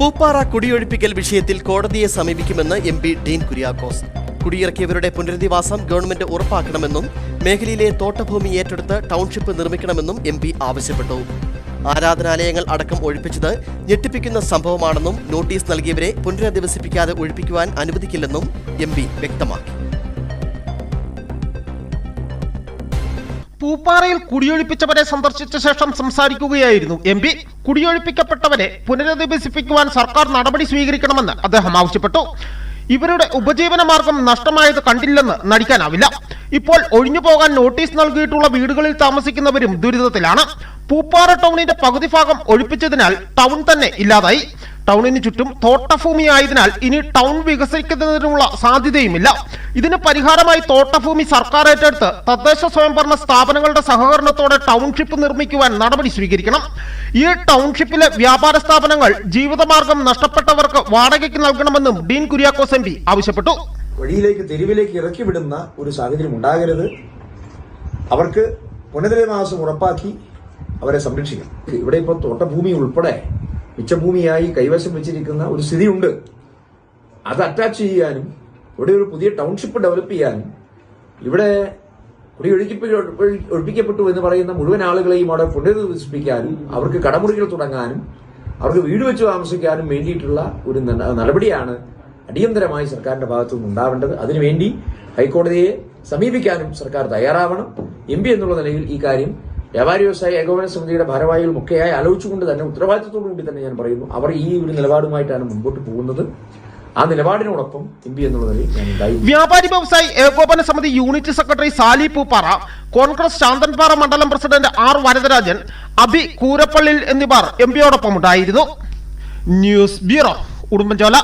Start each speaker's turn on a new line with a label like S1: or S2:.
S1: പൂപ്പാറ കുടിയൊഴിപ്പിക്കൽ വിഷയത്തിൽ കോടതിയെ സമീപിക്കുമെന്ന് എം പി ഡീൻ കുര്യാക്കോസ്. കുടിയിറക്കിയവരുടെ പുനരധിവാസം ഗവൺമെന്റ് ഉറപ്പാക്കണമെന്നും മേഖലയിലെ തോട്ടഭൂമി ഏറ്റെടുത്ത് ടൗൺഷിപ്പ് നിർമ്മിക്കണമെന്നും എം പി ആവശ്യപ്പെട്ടു. ആരാധനാലയങ്ങൾ അടക്കം ഒഴിപ്പിച്ചത് ഞെട്ടിപ്പിക്കുന്ന സംഭവമാണെന്നും നോട്ടീസ് നൽകിയവരെ പുനരധിവസിപ്പിക്കാതെ ഒഴിപ്പിക്കുവാൻ അനുവദിക്കില്ലെന്നും എം വ്യക്തമാക്കി.
S2: പൂപ്പാറയിൽ കുടിയൊഴിപ്പിച്ചവരെ സന്ദർശിച്ച ശേഷം സംസാരിക്കുകയായിരുന്നു എം പി. കുടിയൊഴിപ്പിക്കപ്പെട്ടവരെ പുനരധിവസിപ്പിക്കുവാൻ സർക്കാർ നടപടി സ്വീകരിക്കണമെന്ന് അദ്ദേഹം ആവശ്യപ്പെട്ടു. ഇവരുടെ ഉപജീവന മാർഗം നഷ്ടമായത് കണ്ടില്ലെന്ന് നടിക്കാനാവില്ല. ഇപ്പോൾ ഒഴിഞ്ഞു പോകാൻ നോട്ടീസ് നൽകിയിട്ടുള്ള വീടുകളിൽ താമസിക്കുന്നവരും ദുരിതത്തിലാണ്. പൂപ്പാറ ടൗണിന്റെ പകുതി ഭാഗം ഒഴിപ്പിച്ചതിനാൽ ടൗൺ തന്നെ ഇല്ലാതായി. ടൗണിന് ചുറ്റും തോട്ടഭൂമി ആയതിനാൽ ഇനി ടൗൺ വികസിക്കുന്നതിനുള്ള സാധ്യതയുമില്ല. ഇതിന് പരിഹാരമായി തോട്ടഭൂമി സർക്കാർ ഏറ്റെടുത്ത് തദ്ദേശ സ്വയംഭരണ സ്ഥാപനങ്ങളുടെ സഹകരണത്തോടെ ടൗൺഷിപ്പ് നിർമ്മിക്കുവാൻ നടപടി സ്വീകരിക്കണം. ഈ ടൗൺഷിപ്പിലെ വ്യാപാര സ്ഥാപനങ്ങൾ ജീവിതമാർഗം നഷ്ടപ്പെട്ടവർക്ക് വാടകയ്ക്ക് നൽകണമെന്നും ഡീൻ കുര്യാക്കോസ് എം ആവശ്യപ്പെട്ടു.
S3: വഴിയിലേക്ക് തെരുവിലേക്ക് ഇറക്കി വിടുന്ന ഒരു സാഹചര്യം ഉണ്ടാകരുത്. അവർക്ക് പുനരധിവാസം ഉറപ്പാക്കി അവരെ സംരക്ഷിക്കണം. ഇവിടെ ഇപ്പോൾ തോട്ടഭൂമി ഉൾപ്പെടെ മിച്ചഭൂമിയായി കൈവശം വെച്ചിരിക്കുന്ന ഒരു സ്ഥിതിയുണ്ട്. അത് അറ്റാച്ച് ചെയ്യാനും ഇവിടെ ഒരു പുതിയ ടൗൺഷിപ്പ് ഡെവലപ്പ് ചെയ്യാനും ഇവിടെ കുടിയൊഴുക്കിപ്പ് ഒഴിപ്പിക്കപ്പെട്ടു എന്ന് പറയുന്ന മുഴുവൻ ആളുകളെയും അവിടെ പുനരധിവസിപ്പിക്കാനും അവർക്ക് കടമുറികൾ തുടങ്ങാനും അവർക്ക് വീട് വെച്ച് താമസിക്കാനും വേണ്ടിയിട്ടുള്ള ഒരു നടപടിയാണ് അടിയന്തരമായി സർക്കാരിന്റെ ഭാഗത്തു നിന്ന് ഉണ്ടാവേണ്ടത്. അതിനുവേണ്ടി ഹൈക്കോടതിയെ സമീപിക്കാനും സർക്കാർ തയ്യാറാവണം. എം എന്നുള്ള നിലയിൽ ഈ കാര്യം വ്യാപാരി വ്യവസായ ഏകോപന സമിതിയുടെ ഭാരവാഹികൾ ഒക്കെയായി ആലോചിച്ചുകൊണ്ട് തന്നെ ഉത്തരവാദിത്തത്തോടു കൂടി തന്നെ ഞാൻ പറയുന്നു. അവർ ഈ ഒരു നിലപാടുമായിട്ടാണ് മുമ്പോട്ട് പോകുന്നത്. ആ നിലപാടിനോടൊപ്പം എം എന്നുള്ള നിലയിൽ
S2: വ്യാപാരി വ്യവസായി ഏകോപന സമിതി യൂണിറ്റ് സെക്രട്ടറി സാലി പൂപ്പാറ കോൺഗ്രസ് ശാന്തൻപാറ മണ്ഡലം പ്രസിഡന്റ് ആർ വരദരാജൻ അബി കൂരപ്പള്ളിൽ എന്നിവർ എം പിയോടൊപ്പം ഉണ്ടായിരുന്നു. News bureau Udumbanchola.